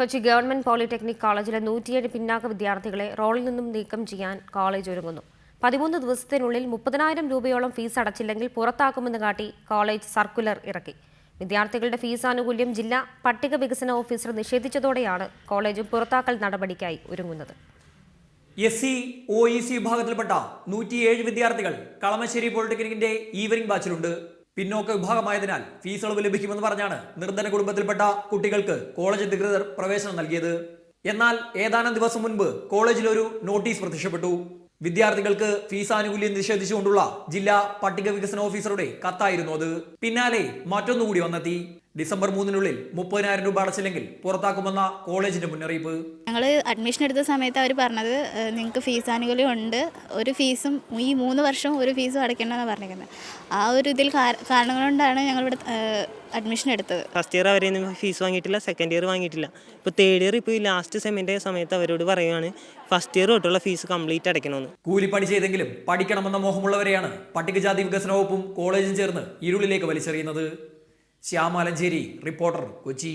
Kochi government polytechnic കോളേജിലെ നൂറ്റിയേഴ് പിന്നാക്ക വിദ്യാർത്ഥികളെ റോളിൽ നിന്നും നീക്കം ചെയ്യാൻ കോളേജ് ഒരുങ്ങുന്നു. പതിമൂന്ന് ദിവസത്തിനുള്ളിൽ മുപ്പതിനായിരം രൂപയോളം ഫീസ് അടച്ചില്ലെങ്കിൽ പുറത്താക്കുമെന്ന് കാട്ടി കോളേജ് സർക്കുലർ ഇറക്കി. വിദ്യാർത്ഥികളുടെ ഫീസ് ആനുകൂല്യം ജില്ലാ പട്ടിക വികസന ഓഫീസർ നിഷേധിച്ചതോടെയാണ് കോളേജ് പുറത്താക്കൽ നടപടിക്കായി ഒരുങ്ങുന്നത്. S C O E C വിഭാഗത്തിൽപ്പെട്ട നൂറ്റിയേഴ് വിദ്യാർത്ഥികൾ കളമശ്ശേരി പോളിടെക്നിക്കിന്റെ ഈവനിംഗ് ബാച്ചിലുണ്ട്. പിന്നോക്ക വിഭാഗമായതിനാൽ ഫീസ് ഇളവ് ലഭിക്കുമെന്ന് പറഞ്ഞാണ് നിർധന കുടുംബത്തിൽപ്പെട്ട കുട്ടികൾക്ക് കോളേജ് അധികൃതർ പ്രവേശനം നൽകിയത്. എന്നാൽ ഏതാനും ദിവസം മുൻപ് കോളേജിൽ ഒരു നോട്ടീസ് പ്രത്യക്ഷപ്പെട്ടു. വിദ്യാർത്ഥികൾക്ക് ഫീസ് ആനുകൂല്യം നിഷേധിച്ചുകൊണ്ടുള്ള ജില്ലാ പട്ടിക വികസന ഓഫീസറുടെ കത്തായിരുന്നു അത്. പിന്നാലെ മറ്റൊന്നുകൂടി വന്നെത്തി. ഡിസംബർ മൂന്നിനുള്ളിൽ മുപ്പതിനായിരം രൂപ അടച്ചില്ലെങ്കിൽ പുറത്താക്കുമെന്ന കോളേജിന്റെ മുന്നറിയിപ്പ്. ഞങ്ങൾ അഡ്മിഷൻ എടുത്ത സമയത്ത് അവർ പറഞ്ഞത് നിങ്ങൾക്ക് ഫീസ് ആനുകൂല്യം ഉണ്ട് ഒരു ഫീസും ഈ മൂന്ന് വർഷവും ഒരു ഫീസും അടയ്ക്കേണ്ടെന്നാണ് പറഞ്ഞിരിക്കുന്നത് ആ ഒരു ഇതിൽ കാരണങ്ങൾ കാരണം കൊണ്ടാണ് ഞങ്ങളിവിടെ അഡ്മിഷൻ എടുത്തത്. ഫസ്റ്റ് ഇയർ അവരെ ഫീസ് വാങ്ങിയിട്ടില്ല സെക്കൻഡ് ഇയർ വാങ്ങിയിട്ടില്ല. ഇപ്പോൾ തേർഡ് ഇയർ ഇപ്പോൾ ഈ ലാസ്റ്റ് സെമ്മിന്റെ സമയത്ത് അവരോട് പറയുകയാണ് ഫസ്റ്റ് ഇയർ തൊട്ടുള്ള ഫീസ് കംപ്ലീറ്റ് അടയ്ക്കണമെന്ന് കൂലിപ്പണി ചെയ്തെങ്കിലും പഠിക്കണമെന്ന മോഹമുള്ളവരെയാണ് പട്ടികജാതി വികസന വകുപ്പും കോളേജും ചേർന്ന് ഇരുളിലേക്ക് വലിച്ചെറിയുന്നത്. ശ്യാമാലഞ്ചേരി റിപ്പോർട്ടർ കൊച്ചി.